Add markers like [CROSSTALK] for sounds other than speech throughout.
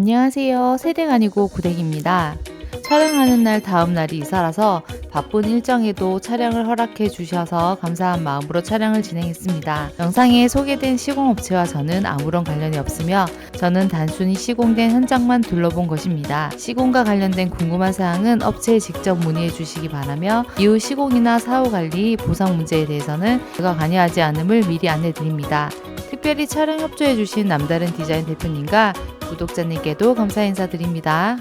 안녕하세요. 세댁 아니고 구댁입니다. 촬영하는 날 다음 날이 이사라서 바쁜 일정에도 촬영을 허락해 주셔서 감사한 마음으로 촬영을 진행했습니다. 영상에 소개된 시공업체와 저는 아무런 관련이 없으며 저는 단순히 시공된 현장만 둘러본 것입니다. 시공과 관련된 궁금한 사항은 업체에 직접 문의해 주시기 바라며 이후 시공이나 사후 관리, 보상 문제에 대해서는 제가 관여하지 않음을 미리 안내 드립니다. 특별히 촬영 협조해 주신 남다른 디자인 대표님과 구독자님께도 감사 인사드립니다.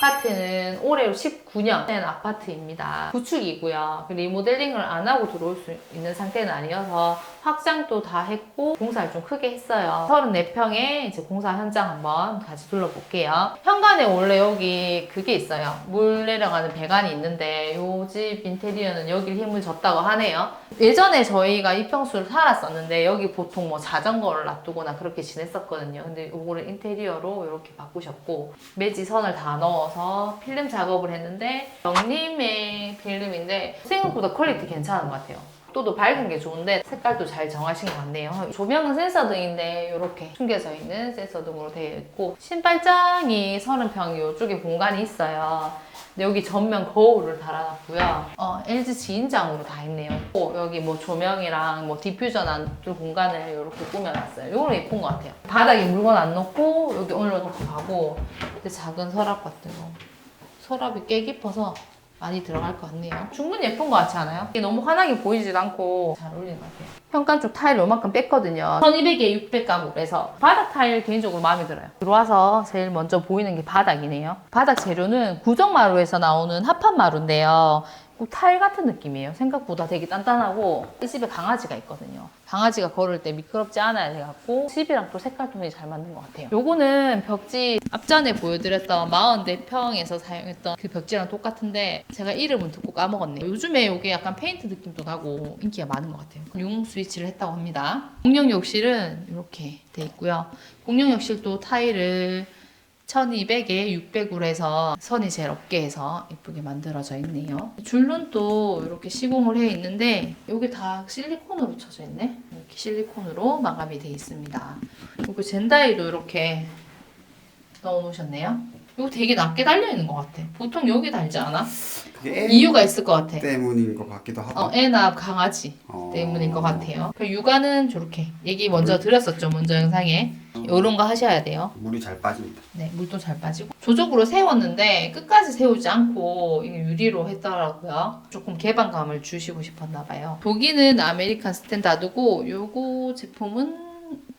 아파트는 올해 19년 된 아파트입니다. 구축이고요. 리모델링을 안 하고 들어올 수 있는 상태는 아니어서 확장도 다 했고 공사를 좀 크게 했어요. 34평에 이제 공사 현장 한번 같이 둘러볼게요. 현관에 원래 여기 그게 있어요. 물 내려가는 배관이 있는데 요 집 인테리어는 여길 힘을 줬다고 하네요. 예전에 저희가 이 평수를 살았었는데 여기 보통 뭐 자전거를 놔두거나 그렇게 지냈었거든요. 근데 요거를 인테리어로 이렇게 바꾸셨고 매지 선을 다 넣어 서 필름 작업을 했는데 영림의 필름인데 생각보다 퀄리티 괜찮은 것 같아요. 또도 밝은 게 좋은데 색깔도 잘 정하신 것 같네요. 조명은 센서 등인데 이렇게 숨겨져 있는 센서 등으로 되어 있고 신발장이 30평 이쪽에 공간이 있어요. 근데 여기 전면 거울을 달아놨고요. 어, LG 지인장으로 다 있네요. 또 여기 뭐 조명이랑 뭐 디퓨저 놔둘 공간을 이렇게 꾸며놨어요. 이거는 예쁜 것 같아요. 바닥에 물건 안 넣고 여기 올려놓고 가고 근데 작은 서랍 같은 거. 서랍이 꽤 깊어서 많이 들어갈 것 같네요. 충분히 예쁜 것 같지 않아요? 이게 너무 환하게 보이지도 않고 잘 어울리는 것 같아요. 현관 쪽 타일 요만큼 뺐거든요. 1200에 600가구로 해서 바닥 타일 개인적으로 마음에 들어요. 들어와서 제일 먼저 보이는 게 바닥이네요. 바닥 재료는 구정마루에서 나오는 합판마루인데요. 꼭 타일 같은 느낌이에요. 생각보다 되게 단단하고 이 집에 강아지가 있거든요. 강아지가 걸을 때 미끄럽지 않아야 돼갖고 집이랑 또 색깔 톤이 잘 맞는 것 같아요. 요거는 벽지 앞전에 보여드렸던 44평에서 사용했던 그 벽지랑 똑같은데 제가 이름은 듣고 까먹었네요. 요즘에 요게 약간 페인트 느낌도 나고 인기가 많은 것 같아요. 융 스위치를 했다고 합니다. 공용 욕실은 이렇게 돼 있고요. 공용 욕실도 타일을 1200에 600으로 해서 선이 제일 없게 해서 예쁘게 만들어져 있네요. 줄눈도 이렇게 시공을 해 있는데 여기 다 실리콘으로 붙여져 있네. 이렇게 실리콘으로 마감이 돼 있습니다. 그리고 젠다이도 이렇게 넣어 놓으셨네요. 이거 되게 낮게 달려 있는 것 같아. 보통 여기 달지 않아? 이유가 있을 것 같아. 때문인 것 같기도 하고. 어, 애나 강아지 어. 때문인 것 같아요. 그 육아는 저렇게 얘기 먼저 드렸었죠. 먼저 영상에 이런 거 하셔야 돼요. 물이 잘 빠집니다. 네, 물도 잘 빠지고 조적으로 세웠는데 끝까지 세우지 않고 이게 유리로 했더라고요. 조금 개방감을 주시고 싶었나 봐요. 독일은 아메리칸 스탠다드고 요거 제품은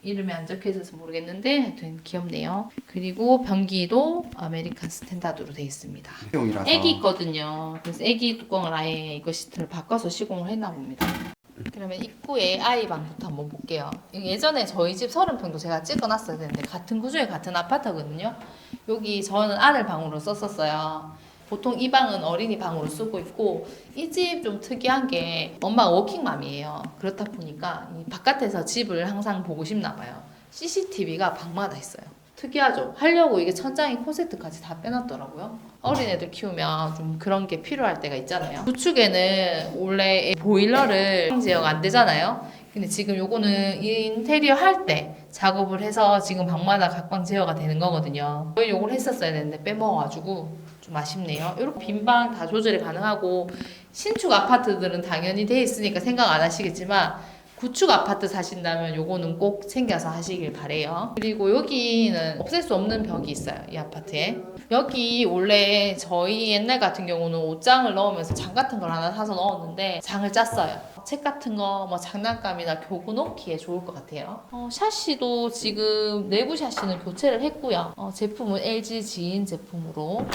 이름이 안 적혀 있어서 모르겠는데 하여튼 귀엽네요. 그리고 변기도 아메리칸 스탠다드로 되어 있습니다. 용이라서. 애기 있거든요. 그래서 애기 뚜껑을 아예 이거 시트를 바꿔서 시공을 했나 봅니다. 그러면 입구에 아이방부터 한번 볼게요. 예전에 저희 집 30평도 제가 찍어놨어야 되는데 같은 구조의 같은 아파트거든요. 여기 저는 아들 방으로 썼었어요. 보통 이 방은 어린이 방으로 쓰고 있고 이 집 좀 특이한 게 엄마가 워킹맘이에요. 그렇다 보니까 이 바깥에서 집을 항상 보고 싶나 봐요. CCTV가 방마다 있어요. 특이하죠. 하려고 이게 천장에 콘센트까지 다 빼놨더라고요. 어린 애들 키우면 좀 그런 게 필요할 때가 있잖아요. 구축에는 원래 보일러를 제어가 안 되잖아요. 근데 지금 요거는 인테리어 할 때 작업을 해서 지금 방마다 각방 제어가 되는 거거든요. 요걸 했었어야 되는데 빼먹어가지고 좀 아쉽네요. 이렇게 빈방 다 조절이 가능하고 신축 아파트들은 당연히 돼 있으니까 생각 안 하시겠지만 구축 아파트 사신다면 요거는 꼭 챙겨서 하시길 바래요. 그리고 여기는 없앨 수 없는 벽이 있어요. 이 아파트에. 여기 원래 저희 옛날 같은 경우는 옷장을 넣으면서 장 같은 걸 하나 사서 넣었는데 장을 짰어요. 책 같은 거, 뭐 장난감이나 교구 놓기에 좋을 것 같아요. 어, 샤시도 지금 내부 샤시는 교체를 했고요. 어, 제품은 LG 지인 제품으로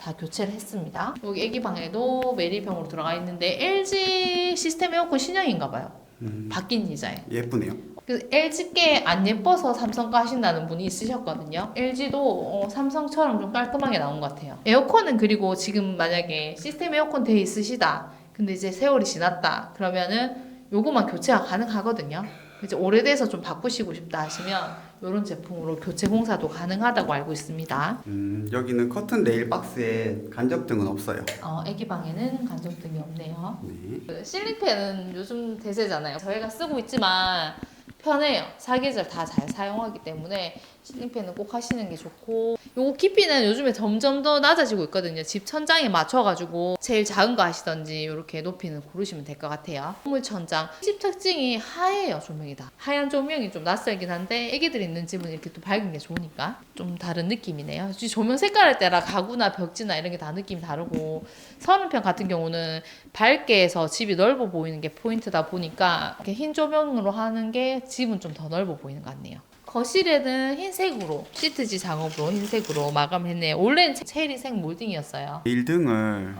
다 교체를 했습니다. 여기 애기 방에도 메리병으로 들어가 있는데 LG 시스템 에어컨 신형인가 봐요. 음, 바뀐 디자인. 예쁘네요. 그래서 LG께 안 예뻐서 삼성 거 하신다는 분이 있으셨거든요. LG도 어, 삼성처럼 좀 깔끔하게 나온 것 같아요. 에어컨은 그리고 지금 만약에 시스템 에어컨 돼 있으시다. 근데 이제 세월이 지났다. 그러면은 요거만 교체가 가능하거든요. 이제 오래돼서 좀 바꾸시고 싶다 하시면 이런 제품으로 교체 공사도 가능하다고 알고 있습니다. 음, 여기는 커튼 레일 박스에 간접등은 없어요. 어, 애기 방에는 간접등이 없네요. 네. 그 실링팬은 요즘 대세잖아요. 저희가 쓰고 있지만 편해요. 사계절 다 잘 사용하기 때문에 실링팬은 꼭 하시는 게 좋고 요거 깊이는 요즘에 점점 더 낮아지고 있거든요. 집 천장에 맞춰가지고 제일 작은 거 하시던지 이렇게 높이는 고르시면 될 것 같아요. 건물 천장 집 특징이 하얘요 조명이 다. 하얀 조명이 좀 낯설긴 한데 애기들 있는 집은 이렇게 또 밝은 게 좋으니까 좀 다른 느낌이네요. 조명 색깔에 따라 가구나 벽지나 이런 게 다 느낌이 다르고 서른평 같은 경우는 밝게 해서 집이 넓어 보이는 게 포인트다 보니까 이렇게 흰 조명으로 하는 게 집은 좀 더 넓어 보이는 것 같네요. 거실에는 흰색으로 시트지 작업으로 흰색으로 마감을 했네요. 원래는 체리색 몰딩이었어요. 네일 등을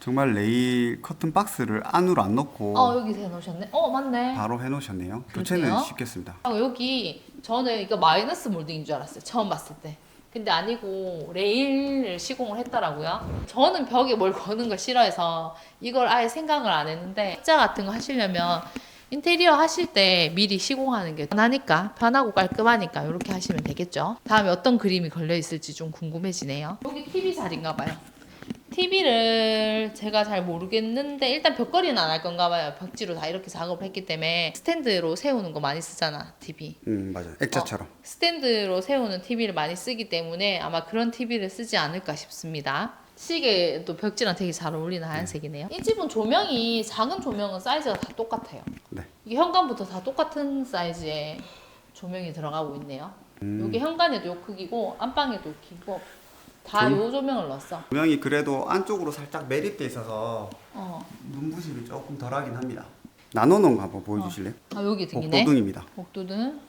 정말 네일 커튼 박스를 안으로 안 넣고 어 여기 해놓으셨네. 어 맞네. 바로 해놓으셨네요. 교체는? 쉽겠습니다. 아, 여기 저는 이거 마이너스 몰딩인 줄 알았어요. 처음 봤을 때. 근데 아니고 레일을 시공을 했더라고요. 저는 벽에 뭘 거는 걸 싫어해서 이걸 아예 생각을 안 했는데 액자 같은 거 하시려면 인테리어 하실 때 미리 시공하는 게 편하니까 편하고 깔끔하니까 이렇게 하시면 되겠죠. 다음에 어떤 그림이 걸려 있을지 좀 궁금해지네요. 여기 TV 자리인가 봐요. TV를 제가 잘 모르겠는데 일단 벽걸이는 안 할 건가 봐요. 벽지로 다 이렇게 작업을 했기 때문에 스탠드로 세우는 거 많이 쓰잖아, TV. 음 맞아요. 액자처럼. 스탠드로 세우는 TV를 많이 쓰기 때문에 아마 그런 TV를 쓰지 않을까 싶습니다. 시계도 벽지랑 되게 잘 어울리는 하얀색이네요. 이 집은 조명이 작은 조명은 사이즈가 다 똑같아요. 네. 이게 현관부터 다 똑같은 사이즈의 조명이 들어가고 있네요. 음. 이게 현관에도 요 크기고 안방에도 요 크기고 다요 조명을 넣었어. 조명이 그래도 안쪽으로 살짝 매립돼 있어서 어. 눈부심이 조금 덜하긴 합니다. 나눠놓은 거 한번 보여주실래요? 아 여기 등이네. 복도등입니다. 복도등.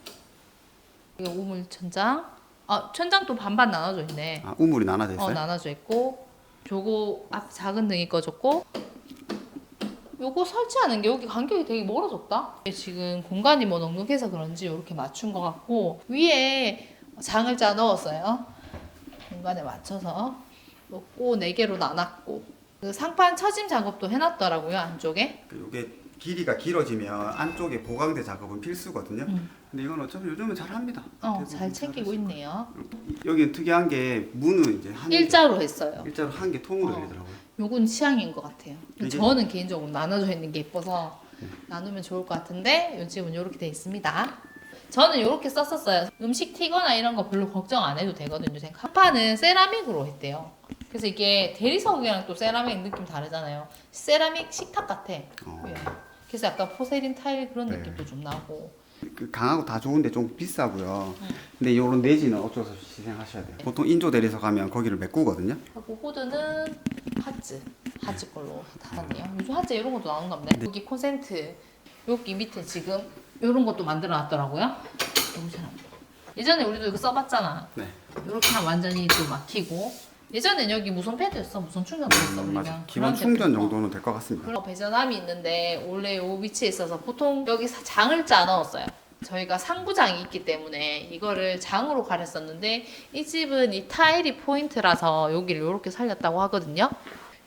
이게 우물 천장. 아 천장도 반반 나눠져 있네. 아 우물이 나눠져 있어요? 어 나눠져 있고 요거 앞 작은 등이 꺼졌고 요거 설치하는 게 여기 간격이 되게 멀어졌다? 지금 공간이 뭐 넉넉해서 그런지 이렇게 맞춘 것 같고 위에 장을 짜 넣었어요. 공간에 맞춰서 놓고 네 개로 나눴고 그 상판 처짐 작업도 해놨더라고요 안쪽에. 이게 길이가 길어지면 안쪽에 보강대 작업은 필수거든요. 음. 근데 이건 어차피 요즘은 잘 합니다. 어 대부분 잘 챙기고 잘하시고. 있네요 여기는 특이한 게 문은 이제 한 일자로 했어요 개, 일자로 한 개 통으로 어. 열리더라고요. 요건 취향인 것 같아요. 이게- 저는 개인적으로 나눠져 있는 게 예뻐서 나누면 좋을 것 같은데 요 집은 이렇게 돼 있습니다. 저는 이렇게 썼었어요. 음식 튀거나 이런 거 별로 걱정 안 해도 되거든요. 제가 한판은 세라믹으로 했대요. 그래서 이게 대리석이랑 또 세라믹 느낌 다르잖아요. 세라믹 식탁 같아. 어. 예. 그래서 약간 포세린 타일 그런 네. 느낌도 좀 나고. 그 강하고 다 좋은데 좀 비싸고요. 음. 근데 이런 내지는 어쩔 수 없이 희생하셔야 돼요. 보통 인조 대리석 하면 거기를 메꾸거든요. 하고 호드는 하즈. 하즈 걸로 달았네요. 요즘 하즈 이런 것도 보네. 여기 콘센트. 여기 밑에 지금 이런 것도 만들어 놨더라고요. 너무 잘합니다 예전에 우리도 이거 써봤잖아. 네. 이렇게 하면 완전히 또 막히고. 예전엔 여기 무선 패드였어. 무선 충전도 했어. 음. 맞아. 기본 충전. 정도는 될 것 같습니다. 그런 배전함이 있는데 원래 요 위치에 있어서 보통 여기 사- 장을 짜 넣었어요. 저희가 상부장이 있기 때문에 이거를 장으로 가렸었는데 이 집은 이 타일이 포인트라서 여기를 이렇게 살렸다고 하거든요.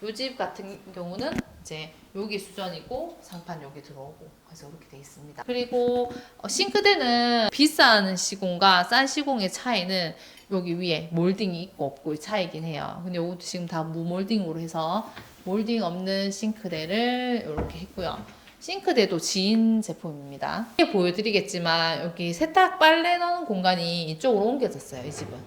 요집 같은 경우는 이제 여기 수전이고 상판 여기 들어오고 그래서 이렇게 돼 있습니다. 그리고 어, 싱크대는 비싼 시공과 싼 시공의 차이는 여기 위에 몰딩이 있고 없고의 차이긴 해요. 근데 이것도 지금 다 무몰딩으로 해서 몰딩 없는 싱크대를 이렇게 했고요. 싱크대도 지인 제품입니다. 보여드리겠지만 여기 세탁 빨래 넣는 공간이 이쪽으로 옮겨졌어요. 이 집은.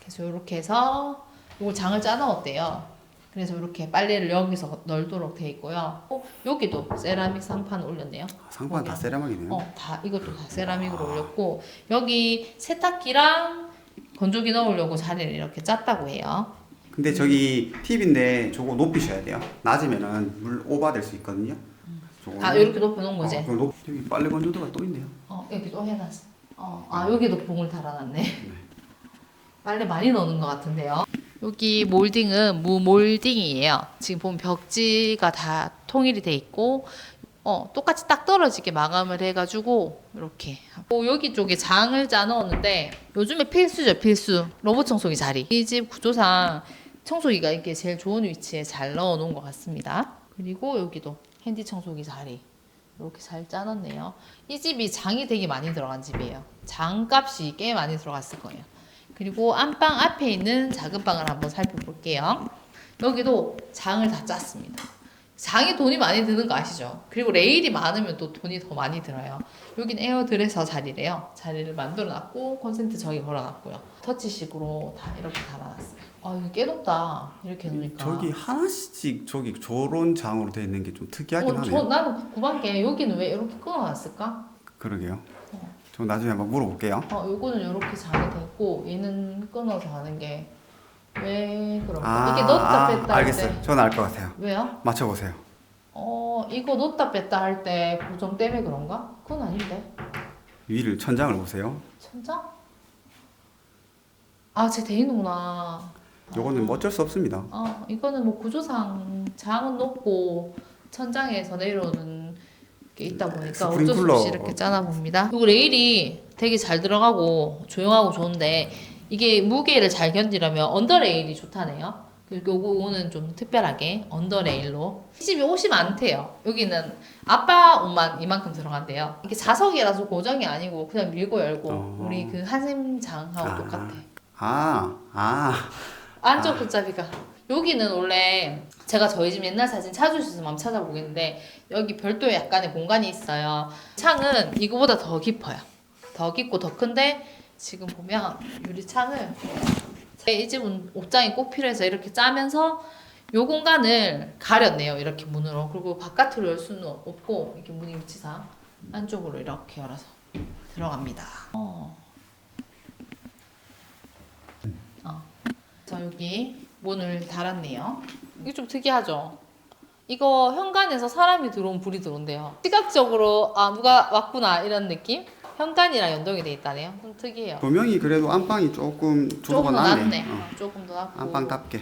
그래서 이렇게 해서 이걸 장을 짜 넣었대요. 그래서 이렇게 빨래를 여기서 널도록 돼 있고요. 어, 여기도 세라믹 상판 올렸네요. 상판 다 보면. 세라믹이네요. 어, 다 이것도 다 세라믹으로 올렸고 여기 세탁기랑 건조기 넣으려고 자리를 이렇게 짰다고 해요. 근데 저기 팁인데 저거 높이셔야 돼요. 낮으면은 물 오버될 수 있거든요. 저거는- 아 이렇게 높여놓은 거지. 어, 그거 높... 여기 빨래 건조대가 또 있네요. 어 여기 또 해놨어. 어, 아 여기도 봉을 달아놨네. [LAUGHS] 빨래 많이 넣는 것 같은데요. 여기 몰딩은 무몰딩이에요. 지금 보면 벽지가 다 통일이 돼 있고 어 똑같이 딱 떨어지게 마감을 해가지고 이렇게 하고 여기 쪽에 장을 짜 넣었는데 요즘에 필수죠 필수 로봇 청소기 자리 이 집 구조상 청소기가 이게 제일 좋은 위치에 잘 넣어 놓은 것 같습니다. 그리고 여기도 핸디 청소기 자리 이렇게 잘 짜놨네요. 이 집이 장이 되게 많이 들어간 집이에요. 장값이 꽤 많이 들어갔을 거예요. 그리고 안방 앞에 있는 작은 방을 한번 살펴볼게요. 여기도 장을 다 짰습니다. 장이 돈이 많이 드는 거 아시죠? 그리고 레일이 많으면 또 돈이 더 많이 들어요. 여긴 에어드레서 자리래요. 자리를 만들어놨고 콘센트 저기 걸어놨고요. 터치식으로 다 이렇게 달아놨어요. 아 이거 꽤 높다. 이렇게 놓으니까. 저기 하나씩 저기 저런 장으로 되어 있는 게 좀 특이하긴 어, 하네요. 저 나는 궁금한 게 여기는 왜 이렇게 끊어놨을까? 그러게요. 저 나중에 한번 물어볼게요. 어, 요거는 이렇게 장이 되고 얘는 끊어서 하는 게 왜 그런가? 이게 넣었다 뺐다 할 때. 아, 알겠어요. 저는 알 것 같아요. 왜요? 맞춰보세요. 어 이거 넣었다 뺐다 할 때 고정 때문에 그런가? 그건 아닌데. 위를 천장을 보세요. 천장? 아, 제 데이노구나. 요거는 뭐 어쩔 수 없습니다. 아, 이거는 뭐 구조상 장은 높고 천장에서 내려오는 게 있다 보니까 어쩔 수 스프링클러. 없이 이렇게 짜나 봅니다. 그리고 레일이 되게 잘 들어가고 조용하고 좋은데 이게 무게를 잘 견디려면 언더 레일이 좋다네요. 그리고 요거는 좀 특별하게 언더 레일로 이 집이 옷이 많대요. 여기는 아빠 옷만 이만큼 들어간대요. 이게 자석이라서 고정이 아니고 그냥 밀고 열고 어. 우리 그 한샘장하고 아. 똑같아. 아, 아, 안쪽 붙잡이가 여기는 원래 제가 저희 집 옛날 사진 찾으셨으면 한번 찾아보겠는데 여기 별도의 약간의 공간이 있어요 창은 이거보다 더 깊어요 더 깊고 더 큰데 지금 보면 유리창을 이 집은 옷장이 꼭 필요해서 이렇게 짜면서 요 공간을 가렸네요 이렇게 문으로 그리고 바깥으로 열 수는 없고 이렇게 문이 위치상 안쪽으로 이렇게 열어서 들어갑니다 어. 어. 자 여기 문을 달았네요. 이게 좀 특이하죠. 이거 현관에서 사람이 들어온 불이 들어온대요. 시각적으로 아 누가 왔구나 이런 느낌? 현관이랑 연동이 돼 있다네요. 좀 특이해요. 조명이 그래도 안방이 조금 조도가 조금 더 낮네. 낫네. 어, 어, 조금 더 낫고. 안방답게.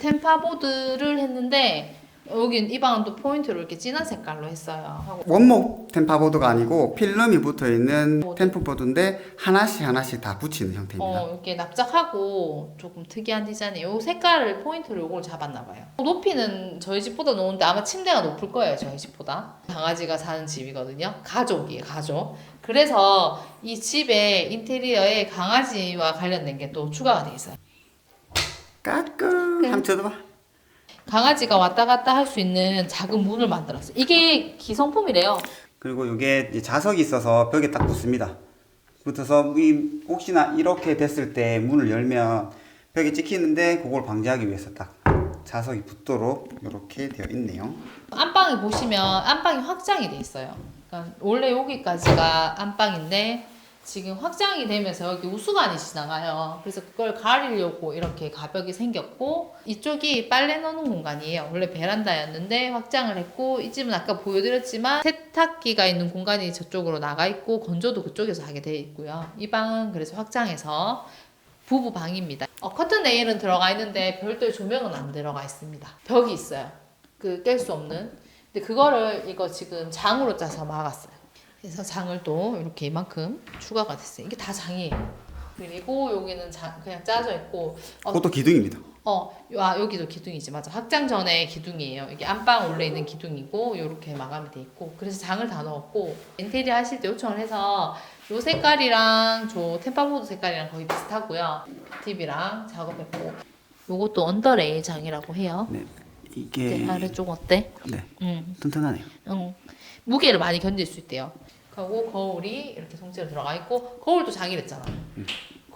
템파보드를 했는데 여긴 이 방은 또 포인트로 이렇게 진한 색깔로 했어요. 하고 원목 템파보드가 아니고 필름이 붙어 있는 보드. 템프보드인데 하나씩 하나씩 다 붙이는 형태입니다. 어, 이렇게 납작하고 조금 특이한 디자인이에요. 요 색깔을 포인트로 요걸 잡았나 봐요. 높이는 저희 집보다 높은데 아마 침대가 높을 거예요. 저희 집보다. 강아지가 사는 집이거든요. 가족이에요, 가족. 그래서 이 집의 인테리어에 강아지와 관련된 게 또 추가가 돼 있어요. 까끔 네. 한번 쳐다봐. 강아지가 왔다 갔다 할 수 있는 작은 문을 만들었어요. 이게 기성품이래요. 그리고 이게 자석이 있어서 벽에 딱 붙습니다. 붙어서 이 혹시나 이렇게 됐을 때 문을 열면 벽에 찍히는데 그걸 방지하기 위해서 딱 자석이 붙도록 이렇게 되어 있네요. 안방에 보시면 안방이 확장이 돼 있어요. 그러니까 원래 여기까지가 안방인데 지금 확장이 되면서 여기 우수관이 지나가요. 그래서 그걸 가리려고 이렇게 가벽이 생겼고 이쪽이 빨래 넣는 공간이에요. 원래 베란다였는데 확장을 했고 이 집은 아까 보여드렸지만 세탁기가 있는 공간이 저쪽으로 나가 있고 건조도 그쪽에서 하게 돼 있고요. 이 방은 그래서 확장해서 부부 방입니다. 어, 커튼 레일은 들어가 있는데 별도의 조명은 안 들어가 있습니다. 벽이 있어요. 그 깰 수 없는. 근데 그거를 이거 지금 장으로 짜서 막았어요. 그래서 장을 또 이렇게 이만큼 추가가 됐어요. 이게 다 장이에요. 그리고 여기는 장 그냥 짜져 있고 어, 그것도 기둥입니다. 어, 아, 여기도 기둥이지, 맞아. 확장 전에 기둥이에요. 이게 안방 원래 있는 기둥이고, 요렇게 마감이 돼 있고, 그래서 장을 다 넣었고, 인테리어 하실 때 요청을 해서, 요 색깔이랑 저 템파보드 색깔이랑 거의 비슷하고요. TV랑 작업했고, 요것도 언더레일 장이라고 해요. 네, 이게 아래쪽 어때? 네 응, 튼튼하네요. 응. 무게를 많이 견딜 수 있대요. 그리고 거울이 이렇게 통째로 들어가 있고, 거울도 장이랬잖아.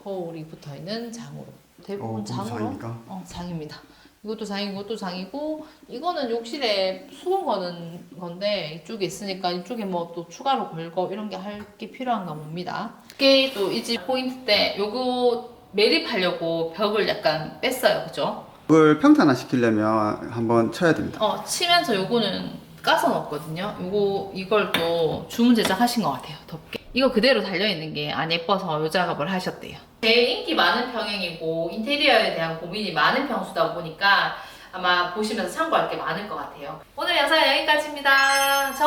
거울이 붙어 있는 장으로. 대부분 어, 장으로. 장입니까? 어, 장입니다. 이것도 장이고 이것도 장이고 이거는 욕실에 수건 거는 건데 이쪽에 있으니까 이쪽에 뭐 또 추가로 걸고 이런 게 할 게 필요한가 봅니다. 이게 또 이 집 포인트 때 요거 매립하려고 벽을 약간 뺐어요. 그죠? 그걸 평탄화 시키려면 한번 쳐야 됩니다. 어, 치면서 요거는 까서 넣었거든요. 요거 이걸 또 주문 제작하신 것 같아요. 덮개. 이거 그대로 달려 있는 게 안 예뻐서 요 작업을 하셨대요. 제일 인기 많은 평행이고 인테리어에 대한 고민이 많은 평수다 보니까 아마 보시면서 참고할 게 많을 것 같아요. 오늘 영상은 여기까지입니다. 저-